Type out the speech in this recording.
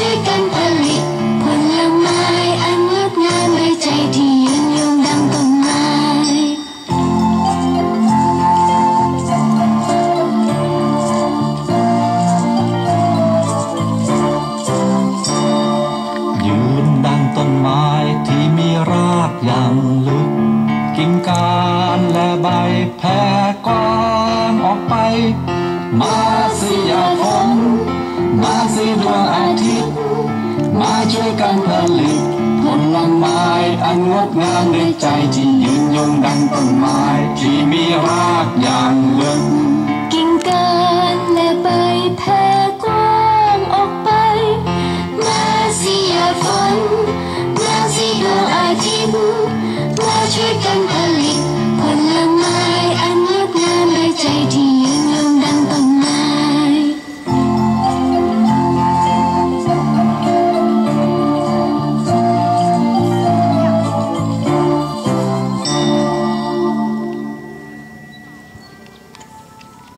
พื้นละไม้อันงดงามด้ใจที่ยืนยงดังต้นไม้ยืนดังต้นไม้ที่มีรากอย่งลึก กิ่งกานและใบแผ่กว้างออกไป มาสิยา มาสิดวงอาทิตย์ มาช่วยกันผลิตผลไม้อันงดงามในใจที่ยืนยงดังต้นไม้ที่มีรากอย่างลึก